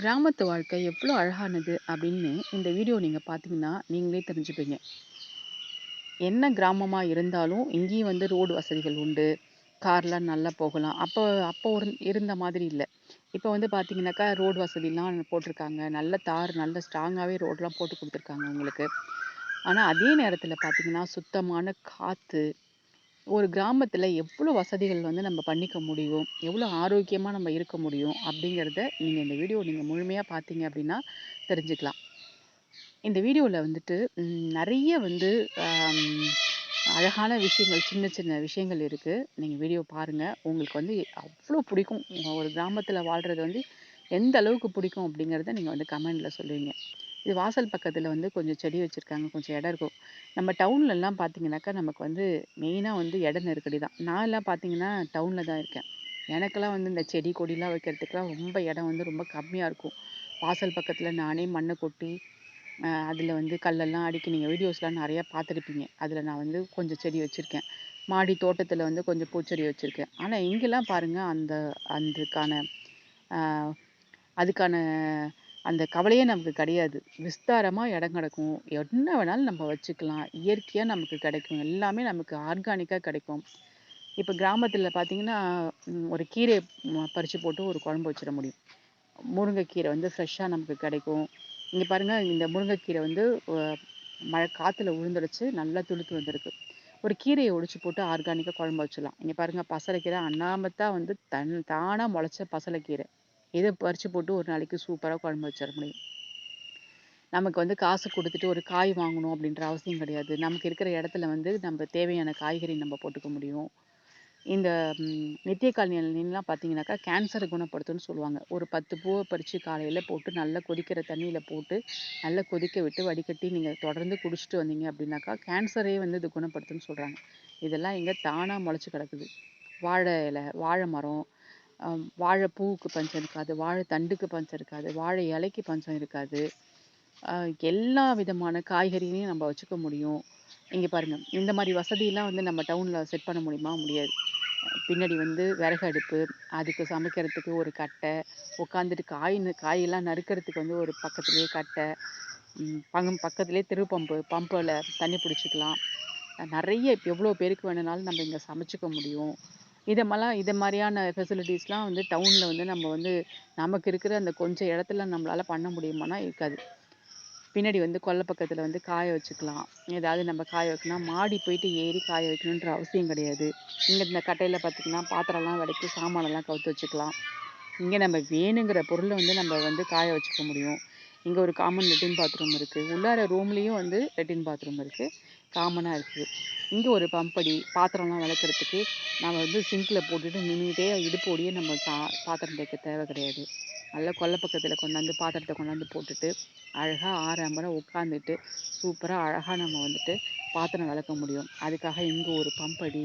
கிராமத்து வாழ்க்கை எவ்வளோ அழகானது அப்படின்னு இந்த வீடியோ நீங்கள் பார்த்தீங்கன்னா நீங்களே தெரிஞ்சுப்பீங்க. என்ன கிராமமாக இருந்தாலும் இங்கேயும் வந்து ரோடு வசதிகள் உண்டு. கார்லாம் நல்லா போகலாம். அப்போ அப்போ ஒரு இருந்த மாதிரி இல்லை. இப்போ வந்து பார்த்தீங்கன்னாக்கா ரோடு வசதிலாம் போட்டிருக்காங்க. நல்ல தார் நல்ல ஸ்ட்ராங்காகவே ரோடெலாம் போட்டு கொடுத்துருக்காங்க உங்களுக்கு. ஆனால் அதே நேரத்தில் பார்த்தீங்கன்னா சுத்தமான காற்று ஒரு கிராமத்தில் எவ்வளோ வசதிகள் வந்து நம்ம பண்ணிக்க முடியும்? எவ்வளோ ஆரோக்கியமாக நம்ம இருக்க முடியும்? அப்படிங்கிறத நீங்கள் இந்த வீடியோ நீங்கள் முழுமையாக பார்த்தீங்க அப்படின்னா தெரிஞ்சுக்கலாம். இந்த வீடியோவில் வந்துட்டு நிறைய வந்து அழகான விஷயங்கள் சின்ன சின்ன விஷயங்கள் இருக்குது நீங்கள் வீடியோ பாருங்கள் உங்களுக்கு வந்து அவ்வளோ பிடிக்கும். ஒரு கிராமத்தில் வாழ்கிறது வந்து எந்த அளவுக்கு பிடிக்கும் அப்படிங்கிறத நீங்கள் வந்து கமெண்டில் சொல்லுவீங்க. இது வாசல் பக்கத்தில் வந்து கொஞ்சம் செடி வச்சுருக்காங்க. கொஞ்சம் இடம் இருக்கும். நம்ம டவுன்லலாம் பார்த்தீங்கன்னாக்கா நமக்கு வந்து மெயினாக வந்து இட நெருக்கடி தான். நான்லாம் பார்த்தீங்கன்னா டவுனில் தான் இருக்கேன். எனக்கெல்லாம் வந்து இந்த செடி கொடிலாம் வைக்கிறதுக்குலாம் ரொம்ப இடம் வந்து ரொம்ப கம்மியாக இருக்கும். வாசல் பக்கத்தில் நானே மண்ணை கொட்டி அதில் வந்து கல்லெல்லாம் அடுக்கி நீங்கள் வீடியோஸ்லாம் நிறையா பார்த்துருப்பீங்க. அதில் நான் வந்து கொஞ்சம் செடி வச்சுருக்கேன். மாடி தோட்டத்தில் வந்து கொஞ்சம் பூச்செடி வச்சுருக்கேன். ஆனால் இங்கெல்லாம் பாருங்கள் அந்த அதுக்கான அதுக்கான அந்த கவலையே நமக்கு கிடையாது. விஸ்தாரமாக இடம் கிடக்கும். என்ன வேணாலும் நம்ம வச்சுக்கலாம். இயற்கையாக நமக்கு கிடைக்கும். எல்லாமே நமக்கு ஆர்கானிக்காக கிடைக்கும். இப்போ கிராமத்தில் பார்த்தீங்கன்னா ஒரு கீரையை பறித்து போட்டு ஒரு குழம்பு வச்சிட முடியும். முருங்கைக்கீரை வந்து ஃப்ரெஷ்ஷாக நமக்கு கிடைக்கும். இங்கே பாருங்கள் இந்த முருங்கைக்கீரை வந்து மழை காற்றுல உழுந்துடுச்சு நல்லா துளுத்து வந்திருக்கு. ஒரு கீரையை ஒடிச்சு போட்டு ஆர்கானிக்காக குழம்பு வச்சிடலாம். இங்கே பாருங்கள் பசலைக்கீரை அண்ணாமத்தான் வந்து தன் தானாக முளைச்ச பசலைக்கீரை. இதை பறித்து போட்டு ஒரு நாளைக்கு சூப்பராக குழம்பு வச்சிட முடியும். நமக்கு வந்து காசு கொடுத்துட்டு ஒரு காய் வாங்கணும் அப்படின்ற அவசியம் கிடையாது. நமக்கு இருக்கிற இடத்துல வந்து நம்ம தேவையான காய்கறி நம்ம போட்டுக்க முடியும். இந்த நித்திய காலனிலாம் பார்த்தீங்கன்னாக்கா கேன்சரை குணப்படுத்தும்னு சொல்லுவாங்க. ஒரு பத்து பூவை பறித்து காலையில் போட்டு நல்லா கொதிக்கிற தண்ணியில் போட்டு நல்லா கொதிக்க விட்டு வடிகட்டி நீங்கள் தொடர்ந்து குடிச்சிட்டு வந்தீங்க அப்படின்னாக்கா கேன்சரே வந்து இது குணப்படுத்துன்னு சொல்கிறாங்க இதெல்லாம் இங்கே தானாக முளைச்சி கிடக்குது. வாழை இலை வாழை மரம் வாழைப்பூவுக்கு பஞ்சம் இருக்காது வாழை தண்டுக்கு பஞ்சம் இருக்காது வாழை இலைக்கு பஞ்சம் இருக்காது. எல்லா விதமான காய்கறிகளையும் நம்ம வச்சுக்க முடியும். இங்கே பாருங்கள் இந்த மாதிரி வசதியெல்லாம் வந்து நம்ம டவுனில் செட் பண்ண முடியுமா? முடியாது. பின்னாடி வந்து விறகு அடுப்பு அதுக்கு சமைக்கிறதுக்கு ஒரு கட்டை உட்காந்துட்டு காய் காயெல்லாம் நறுக்கிறதுக்கு வந்து ஒரு பக்கத்துலேயே கட்டை பங்கு பக்கத்துலேயே தெரு பம்பு பம்பில் தண்ணி பிடிச்சிக்கலாம். நிறைய இப்போ எவ்வளோ பேருக்கு வேணுனாலும் நம்ம இங்கே சமைச்சிக்க முடியும். இதமெல்லாம் இது இதை மாதிரியான ஃபெசிலிட்டிஸ்லாம் வந்து டவுனில் வந்து நம்ம வந்து நமக்கு இருக்கிற அந்த கொஞ்சம் இடத்துல நம்மளால் பண்ண முடியுமானா இருக்காது. பின்னாடி வந்து கொல்லை பக்கத்தில் வந்து காய வச்சுக்கலாம். ஏதாவது நம்ம காய வைக்கணும் மாடி போயிட்டு ஏறி காய வைக்கணுன்ற அவசியம் கிடையாது. இங்கே இந்த கட்டையில் பார்த்திங்கன்னா பாத்திரம்லாம் விளக்கி சாமானெல்லாம் கவுத்து வச்சுக்கலாம். இங்கே நம்ம வேணுங்கிற பொருளை வந்து நம்ம வந்து காய வச்சுக்க முடியும். இங்கே ஒரு காமன் லெட்டின் பாத்ரூம் இருக்குது உள்ளார ரூம்லேயும் வந்து லெட்டின் பாத்ரூம் இருக்குது காமனாக இருக்குது இங்கே ஒரு பம்படி பாத்திரம்லாம் விளக்குறதுக்கு நம்ம வந்து சிங்கில் போட்டுட்டு நின்றுட்டே இடுப்போடியே நம்ம சா பாத்திரம் தேய்க்க தேவை கிடையாது. நல்லா கொல்லை பக்கத்தில் கொண்டாந்து பாத்திரத்தை கொண்டாந்து போட்டுட்டு அழகாக ஆறாம்பரம் உட்காந்துட்டு சூப்பராக அழகாக நம்ம வந்துட்டு பாத்திரம் விளக்க முடியும். அதுக்காக இங்கே ஒரு பம்படி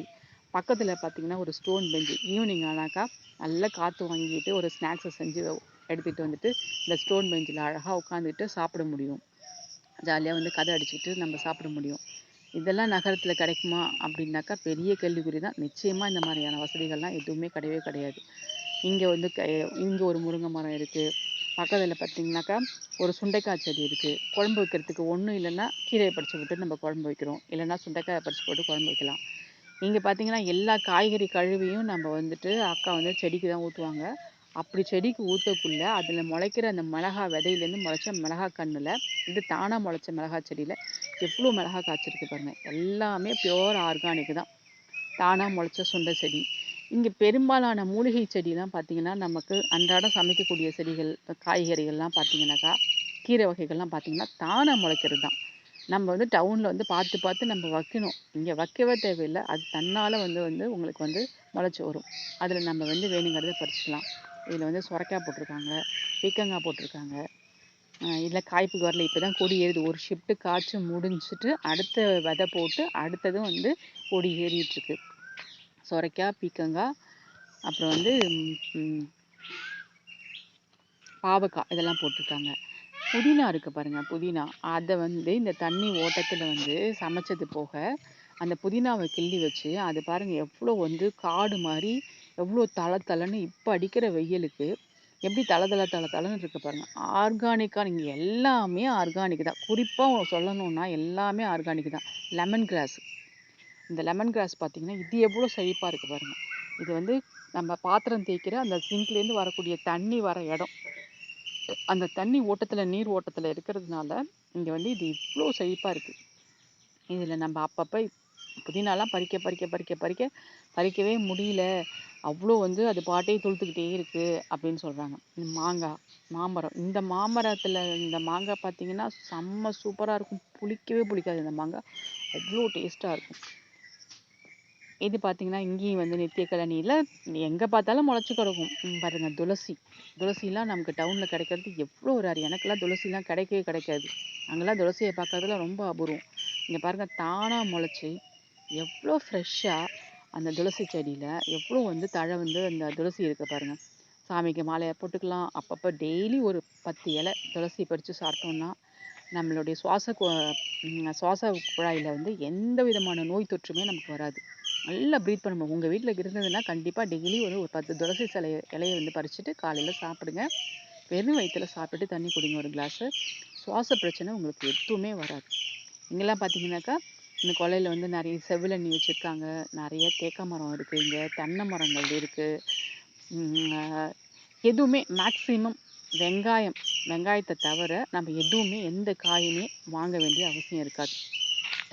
பக்கத்தில் பார்த்திங்கன்னா ஒரு ஸ்டோன் பெஞ்சு ஈவினிங் ஆனாக்கா நல்லா காற்று வாங்கிட்டு ஒரு ஸ்நாக்ஸை செஞ்சு எடுத்துகிட்டு வந்துட்டு இந்த ஸ்டோன் பெஞ்சில் அழகாக உட்காந்துட்டு சாப்பிட முடியும். ஜாலியாக வந்து கதை அடிச்சுட்டு நம்ம சாப்பிட முடியும். இதெல்லாம் நகரத்தில் கிடைக்குமா அப்படின்னாக்கா பெரிய கேள்விக்குறி தான். நிச்சயமாக இந்த மாதிரியான வசதிகள்லாம் எதுவுமே கிடையவே கிடையாது. இங்கே வந்து க இங்கே ஒரு முருங்கை மரம் இருக்குது பக்கத்தில் பார்த்திங்கனாக்கா ஒரு சுண்டைக்காய் செடி இருக்குது குழம்பு வைக்கிறதுக்கு ஒன்றும் இல்லைன்னா கீரையை பறித்து போட்டு நம்ம குழம்பு வைக்கிறோம். இல்லைன்னா சுண்டைக்காயை பறித்து போட்டு குழம்பு வைக்கலாம். இங்கே பார்த்திங்கன்னா எல்லா காய்கறி கழுவியும் நம்ம வந்துட்டு அக்கா வந்து செடிக்கு தான் ஊற்றுவாங்க அப்படி செடிக்கு ஊற்றக்குள்ள அதில் முளைக்கிற அந்த மிளகா விதையிலேருந்து முளைச்ச மிளகா கண்ணில் இது தானாக முளைச்ச மிளகா செடியில் எவ்வளோ மிளகா காய்ச்சிருக்கு பாருங்கள் எல்லாமே பியோர் ஆர்கானிக் தான். தானாக முளைச்ச சுண்டை செடி. இங்கே பெரும்பாலான மூலிகை செடிலாம் பார்த்திங்கன்னா நமக்கு அன்றாடம் சமைக்கக்கூடிய செடிகள் காய்கறிகள்லாம் பார்த்திங்கனாக்கா கீரை வகைகள்லாம் பார்த்திங்கன்னா தானாக முளைக்கிறது தான். நம்ம வந்து டவுனில் வந்து பார்த்து பார்த்து நம்ம வைக்கணும். இங்கே வைக்கவே தேவையில்லை. அது தன்னால் வந்து வந்து உங்களுக்கு வந்து முளைச்சி வரும். அதில் நம்ம வந்து வேணுங்கிறத பறிச்சுக்கலாம். இதில் வந்து சுரைக்காய் போட்டிருக்காங்க பீக்கங்காய் போட்டிருக்காங்க இதில் காய்ப்புக்கு வரல. இப்போ தான் கொடி ஏறுது. ஒரு ஷிஃப்ட்டு காய்ச்சி முடிஞ்சிட்டு அடுத்த விதை போட்டு அடுத்ததும் வந்து கொடி ஏறிட்டுருக்கு. சுரைக்காய் பீக்கங்காய் அப்புறம் வந்து பாவக்காய் இதெல்லாம் போட்டிருக்காங்க புதினா இருக்குது பாருங்கள் புதினா. அதை வந்து இந்த தண்ணி ஓட்டத்தில் வந்து சமைச்சது போக அந்த புதினாவை கிள்ளி வச்சு அது பாருங்கள் எவ்வளோ வந்து காடு மாதிரி எவ்வளோ தள தளன்னு இப்போ அடிக்கிற வெயிலுக்கு எப்படி தள தள தள தளன்னு இருக்கு பாருங்க. ஆர்கானிக்காக நீங்கள் எல்லாமே ஆர்கானிக் தான். குறிப்பாக சொல்லணும்னா எல்லாமே ஆர்கானிக் தான். லெமன் கிராஸ் இந்த லெமன் கிராஸ் பார்த்தீங்கன்னா இது எவ்வளோ செழிப்பாக இருக்குது பாருங்க. இது வந்து நம்ம பாத்திரம் தேய்க்கிற அந்த சிங்க்லேருந்து வரக்கூடிய தண்ணி வர இடம். அந்த தண்ணி ஓட்டத்தில் நீர் ஓட்டத்தில் இருக்கிறதுனால இங்கே வந்து இது இவ்வளோ செழிப்பாக இருக்குது இதில் நம்ம அப்பப்போ புதினாலாம் பறிக்க பறிக்க பறிக்க பறிக்க பறிக்கவே முடியல. அவ்வளோ வந்து அது பாட்டே துளுத்துக்கிட்டே இருக்குது அப்படின்னு சொல்கிறாங்க மாங்காய் மாமரம் இந்த மாமரத்தில் இந்த மாங்காய் பார்த்தீங்கன்னா செம்ம சூப்பராக இருக்கும். புளிக்கவே புளிக்காது இந்த மாங்காய் அவ்வளோ டேஸ்ட்டாக இருக்கும். இது பார்த்தீங்கன்னா இங்கேயும் வந்து நித்திய கழனியில் எங்கே பார்த்தாலும் முளைச்சி கிடக்கும். பாருங்கள் பாருங்க துளசி. துளசிலாம் நமக்கு டவுனில் கிடைக்கிறது எவ்வளோ ஒரு அறி எனக்கெல்லாம் துளசிலாம் கிடைக்கவே கிடைக்காது. அங்கெல்லாம் துளசியை பார்க்கறதுல ரொம்ப அபூர்வம். இங்கே பாருங்க தானாக முளைச்சி எவ்வளோ ஃப்ரெஷ்ஷாக அந்த துளசி செடியில் எவ்வளோ வந்து தழை வந்து அந்த துளசி இருக்குது பாருங்கள் சாமிக்கு மாலையை போட்டுக்கலாம். அப்பப்போ டெய்லி ஒரு பத்து இலை துளசி பறித்து சாப்பிட்டோம்னா நம்மளுடைய சுவாச கு- சுவாச குழாயில் வந்து எந்த விதமான நோய் தொற்றுமே நமக்கு வராது. நல்லா ப்ரீத் பண்ண முடியும் உங்கள் வீட்டில் இருந்ததுன்னா கண்டிப்பாக டெய்லி ஒரு ஒரு பத்து துளசி சிலை இலையை வந்து பறிச்சுட்டு காலையில் சாப்பிடுங்க. வெறும் வயிற்றுல சாப்பிட்டுட்டு தண்ணி குடிங்க ஒரு கிளாஸு சுவாச பிரச்சனை உங்களுக்கு எதுவுமே வராது. இங்கெல்லாம் பார்த்தீங்கன்னாக்கா இந்த கொல்லையில் வந்து நிறைய செவிலண்ணி வச்சுருக்காங்க. நிறைய தேக்க மரம் இருக்குது இங்கே தென்னை மரங்கள் இருக்குது எதுவுமே மேக்ஸிமம் வெங்காயம் வெங்காயத்தை தவிர நம்ம எதுவுமே எந்த காயுமே வாங்க வேண்டிய அவசியம் இருக்காது.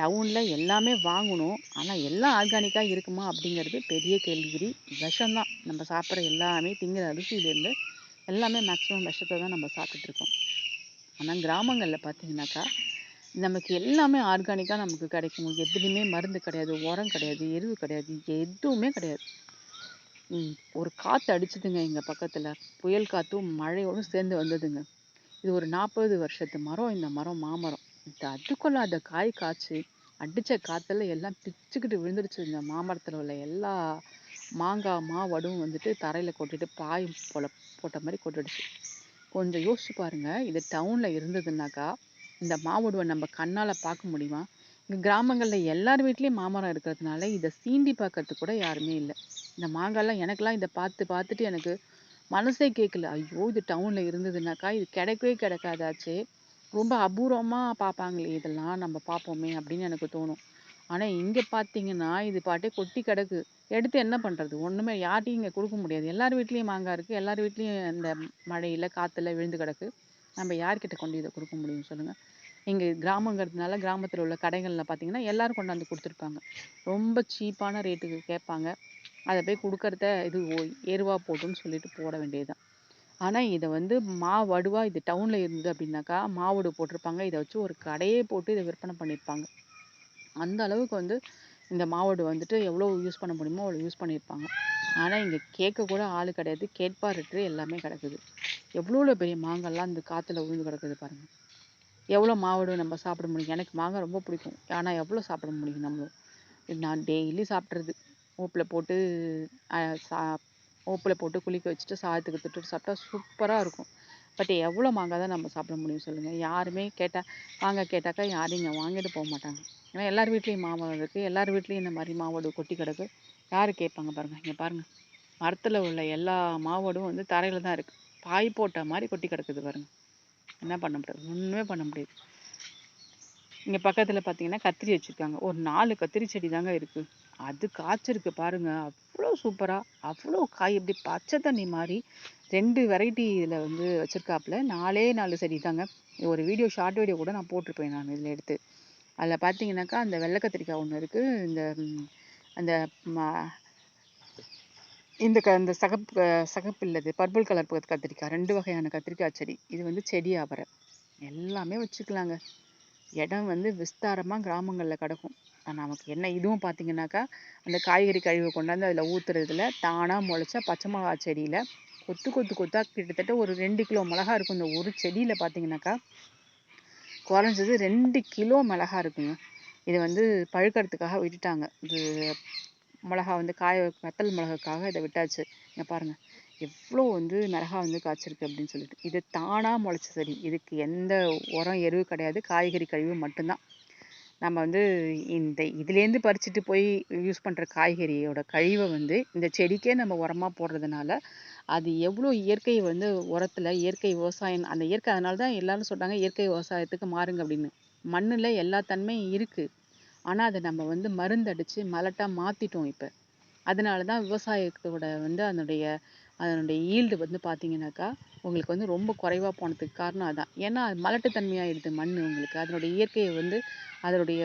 டவுனில் எல்லாமே வாங்கணும். ஆனால் எல்லாம் ஆர்கானிக்காக இருக்குமா அப்படிங்கிறது பெரிய கேள்விக்குறி. விஷம்தான். நம்ம சாப்பிட்ற எல்லாமே திங்கிற அரிசியிலேருந்து எல்லாமே மேக்ஸிமம் விஷத்தை தான் நம்ம சாப்பிட்டுட்ருக்கோம் ஆனால் கிராமங்களில் பார்த்தீங்கன்னாக்கா நமக்கு எல்லாமே ஆர்கானிக்காக நமக்கு கிடைக்கும் எதுலேயுமே மருந்து கிடையாது உரம் கிடையாது எருவு கிடையாது எதுவுமே கிடையாது. ம், ஒரு காற்று அடிச்சுதுங்க எங்கள் பக்கத்தில். புயல் காற்றும் மழையோடும் சேர்ந்து வந்ததுங்க. இது ஒரு நாற்பது வருஷத்து மரம் இந்த மரம் மாமரம். இது அதுக்குள்ளாத காய் காய்ச்சி அடித்த காற்றுல எல்லாம் பிச்சுக்கிட்டு விழுந்துருச்சு. இந்த மாமரத்தில் உள்ள எல்லா மாங்காய் மாவடும் வந்துட்டு தரையில் கொட்டிட்டு பாயும் போல போட்ட மாதிரி கொட்டிடுச்சு. கொஞ்சம் யோசிச்சு பாருங்க. இது டவுனில் இருந்ததுன்னாக்கா இந்த மாவுடுவை நம்ம கண்ணால் பார்க்க முடியுமா? இங்கே கிராமங்களில் எல்லார் வீட்லேயும் மாமரம் இருக்கிறதுனால இதை சீண்டி பார்க்கறதுக்கு கூட யாருமே இல்லை. இந்த மாங்காய்லாம் எனக்கெல்லாம் இதை பார்த்து பார்த்துட்டு எனக்கு மனசே கேட்கல ஐயோ இது டவுனில் இருந்ததுனாக்கா இது கிடைக்கவே கிடைக்காதாச்சே. ரொம்ப அபூர்வமாக பார்ப்பாங்களே இதெல்லாம் நம்ம பார்ப்போமே அப்படின்னு எனக்கு தோணும். ஆனால் இங்கே பார்த்தீங்கன்னா இது பாட்டே கொட்டி கிடக்கு. எடுத்து என்ன பண்ணுறது ஒன்றுமே யார்ட்டையும் இங்கே கொடுக்க முடியாது. எல்லார் வீட்லேயும் மாங்காய் இருக்குது எல்லார் வீட்லேயும் இந்த மழையில் காற்றுல விழுந்து கிடக்கு. நம்ம யார்கிட்ட கொண்டு இதை கொடுக்க முடியும் சொல்லுங்க. இங்க கிராமங்கிறதுனால கிராமத்துல உள்ள கடைகள்ல பாத்தீங்கன்னா எல்லாரும் கொண்டாந்து கொடுத்துருப்பாங்க. ரொம்ப சீப்பான ரேட்டுக்கு கேட்பாங்க அதை போய் கொடுக்கறத இது ஓ- எருவா போட்டுன்னு சொல்லிட்டு போட வேண்டியதுதான். ஆனா இதை வந்து மா வடுவா இது டவுன்ல இருந்தது அப்படின்னாக்கா மாவடு போட்டிருப்பாங்க. இதை வச்சு ஒரு கடையே போட்டு இதை விற்பனை பண்ணியிருப்பாங்க. அந்த அளவுக்கு வந்து இந்த மாவடு வந்துட்டு எவ்வளோ யூஸ் பண்ண முடியுமோ அவ்வளோ யூஸ் பண்ணியிருப்பாங்க. ஆனால் இங்கே கேட்க கூட ஆள் கிடையாது. கேட்பாரற்று எல்லாமே கிடக்குது. எவ்வளோ பெரிய மாங்காய்லாம் இந்த காற்றுல விழுந்து கிடக்குது பாருங்கள் எவ்வளோ மாவடு நம்ம சாப்பிட முடியும்? எனக்கு மாங்காய் ரொம்ப பிடிக்கும். ஆனால் எவ்வளோ சாப்பிட முடியும் நம்மளும் இது நான் டெய்லி சாப்பிட்றது. ஓப்பில் போட்டு சா ஓப்பில் போட்டு குளிக்க வச்சுட்டு சாதத்துக்கு தொட்டு சாப்பிட்டா சூப்பராக இருக்கும். பட் எவ்வளோ மாங்காய் தான் நம்ம சாப்பிட முடியும் சொல்லுங்கள் யாருமே கேட்டால் மாங்காய் கேட்டாக்கா யாரும் இங்கே வாங்கிட்டு போக மாட்டாங்க. ஏன்னா எல்லார் வீட்லேயும் மாமரம் இருக்குது எல்லார் வீட்லேயும் இந்த மாதிரி மாவடு கொட்டி கிடக்கு. யார் கேட்பாங்க பாருங்கள் இங்கே பாருங்கள் மரத்தில் உள்ள எல்லா மாவடும் வந்து தரையில் தான் இருக்குது பாய் போட்ட மாதிரி கொட்டி கிடக்குது பாருங்க. என்ன பண்ண முடியாது? ஒன்றுமே பண்ண முடியாது. இங்கே பக்கத்தில் பார்த்தீங்கன்னா கத்திரி வச்சுருக்காங்க. ஒரு நாலு கத்திரி செடி தாங்க இருக்குது அது காய்ச்சிருக்கு பாருங்கள் அவ்வளோ சூப்பராக அவ்வளோ காய். இப்படி பச்சை தண்ணி மாதிரி ரெண்டு வெரைட்டி இதில் வந்து வச்சுருக்காப்புல. நாலே நாலு செடி தாங்க. ஒரு வீடியோ ஷார்ட் வீடியோ கூட நான் போட்டிருப்பேன் நான் இதில் எடுத்து. அதில் பார்த்தீங்கன்னாக்கா அந்த வெள்ளை கத்திரிக்காய் ஒன்று இருக்குது இந்த அந்த இந்த க இந்த சகப்பு சகப்பு இல்லது பர்பிள் கலர் கத்திரிக்காய் ரெண்டு வகையான கத்திரிக்காய் செடி. இது வந்து செடி அவரை எல்லாமே வச்சுக்கலாங்க. இடம் வந்து விஸ்தாரமாக கிராமங்களில் கிடக்கும். நமக்கு என்ன இதுவும் பார்த்தீங்கன்னாக்கா அந்த காய்கறி கழிவை கொண்டாந்து அதில் ஊற்றுறதுல தானாக முளைச்சா பச்சை மிளகாய் செடியில் கொத்து கொத்து கொத்தா கிட்டத்தட்ட ஒரு ரெண்டு கிலோ மிளகா இருக்கும். இந்த ஒரு செடியில் பார்த்தீங்கன்னாக்கா குறைஞ்சது ரெண்டு கிலோ மிளகா இருக்குங்க. இதை வந்து பழுக்கிறதுக்காக விட்டுட்டாங்க. இது மிளகா வந்து காய வத்தல் மிளகுக்காக இதை விட்டாச்சு. இங்கே பாருங்க. எவ்வளோ வந்து மிளகா வந்து காய்ச்சிருக்கு அப்படின்னு சொல்லிட்டு. இது தானாக முளைச்ச செடி. இதுக்கு எந்த உரம் எருவு கிடையாது. காய்கறி கழிவு மட்டும்தான். நம்ம வந்து இந்த இதுலேருந்து பறிச்சுட்டு போய் யூஸ் பண்ணுற காய்கறியோட கழிவை வந்து இந்த செடிக்கே நம்ம உரமாக போடுறதுனால அது எவ்வளோ இயற்கை வந்து உரத்தில் இயற்கை விவசாயம் அந்த இயற்கை அதனால தான் எல்லாரும் சொல்கிறாங்க இயற்கை விவசாயத்துக்கு மாறுங்க அப்படின்னு. மண்ணில் எல்லா தன்மையும் இருக்குது ஆனால் அதை நம்ம வந்து மருந்தடித்து மலட்டாக மாற்றிட்டோம் இப்போ. அதனால தான் விவசாயத்தோட வந்து அதனுடைய அதனுடைய ஈல்டு வந்து பார்த்தீங்கன்னாக்கா உங்களுக்கு வந்து ரொம்ப குறைவாக போனதுக்கு காரணம் அதான். ஏன்னா அது மலட்டுத்தன்மையாகிடுது மண் உங்களுக்கு. அதனுடைய இயற்கையை வந்து அதனுடைய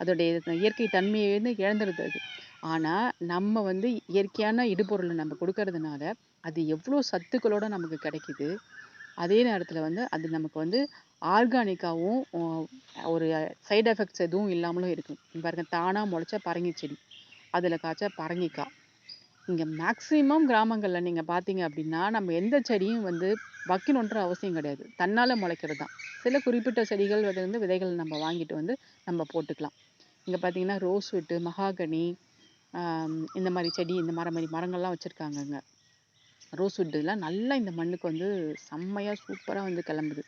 அதோடைய இயற்கை தன்மையை வந்து இழந்துடுது அது. ஆனால் நம்ம வந்து இயற்கையான இடுபொருளை நம்ம கொடுக்கறதுனால அது எவ்வளோ சத்துக்களோட நமக்கு கிடைக்குது அதே நேரத்தில் வந்து அது நமக்கு வந்து ஆர்கானிக்காகவும் ஒரு சைடு எஃபெக்ட்ஸ் எதுவும் இல்லாமலும் இருக்கும். இங்க பாருங்க முளைச்ச பரங்கி செடி அதில் காய்ச்ச பரங்கிக்காய். இங்கே மேக்சிமம் கிராமங்களில் நீங்கள் பார்த்தீங்க அப்படின்னா நம்ம எந்த செடியும் வந்து வைக்கணுன்ற அவசியம் கிடையாது. தன்னால் முளைக்கிறது தான் சில குறிப்பிட்ட செடிகள் வந்து விதைகள் நம்ம வாங்கிட்டு வந்து நம்ம போட்டுக்கலாம். இங்கே பார்த்தீங்கன்னா ரோஸ் விட்டு மகாகனி இந்த மாதிரி செடி இந்த மரம் மாதிரி மரங்கள்லாம் வச்சிருக்காங்கங்க ரோஸ் எல்லாம் நல்லா இந்த மண்ணுக்கு வந்து செம்மையாக சூப்பராக வந்து கிளம்புது.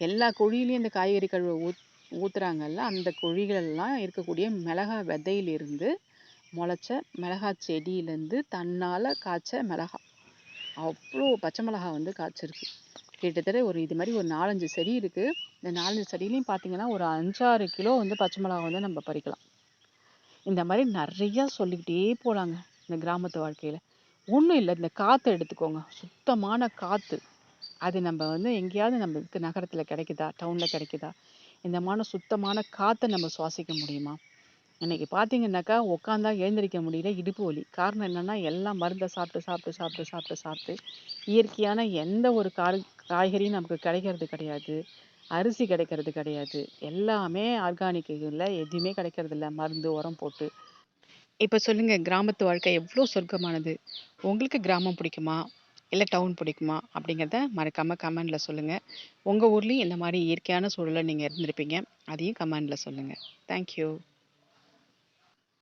எல்லா குழியிலையும் இந்த காய்கறி கழுவை ஊத் ஊத்துறாங்கல்ல அந்த குழிகளெல்லாம் இருக்கக்கூடிய மிளகா விதையிலிருந்து முளைச்ச மிளகா செடியிலேருந்து தன்னால் காய்ச்ச மிளகா. அவ்வளோ பச்சை மிளகா வந்து காய்ச்சிருக்கு. கிட்டத்தட்ட ஒரு இது மாதிரி ஒரு நாலஞ்சு செடி இருக்குது இந்த நாலஞ்சு செடியிலையும் பார்த்தீங்கன்னா ஒரு அஞ்சாறு கிலோ வந்து பச்சை மிளகா வந்து நம்ம பறிக்கலாம். இந்த மாதிரி நிறையா சொல்லிக்கிட்டே போகலாங்க இந்த கிராமத்து வாழ்க்கையில். ஒன்றும் இல்லை இந்த காற்றை எடுத்துக்கோங்க. சுத்தமான காற்று அது நம்ம வந்து எங்கேயாவது நம்மளுக்கு நகரத்தில் கிடைக்குதா? டவுனில் கிடைக்குதா? இந்த சுத்தமான காற்றை நம்ம சுவாசிக்க முடியுமா? இன்னைக்கு பார்த்தீங்கன்னாக்கா உட்காந்தா எழுந்திரிக்க முடியல இடுப்பு வலி. காரணம் என்னென்னா எல்லாம் மருந்தை சாப்பிட்டு சாப்பிட்டு சாப்பிட்டு சாப்பிட்டு சாப்பிட்டு இயற்கையான எந்த ஒரு காய் காய்கறியும் நமக்கு கிடைக்கிறது கிடையாது. அரிசி கிடைக்கிறது கிடையாது. எல்லாமே ஆர்கானிக் இல்லை எதுவுமே கிடைக்கிறது இல்லை. மருந்து உரம் போட்டு. இப்போ சொல்லுங்கள் கிராமத்து வாழ்க்கை எவ்வளோ சொர்க்கமானது? உங்களுக்கு கிராமம் பிடிக்குமா? இல்லை டவுன் பிடிக்குமா அப்படிங்கிறத மறக்காமல் கமெண்டில் சொல்லுங்கள் உங்கள் ஊர்லேயும் இந்த மாதிரி இயற்கையான சூழலில் நீங்கள் இருந்திருப்பீங்க. அதையும் கமெண்டில் சொல்லுங்கள் தேங்க்யூ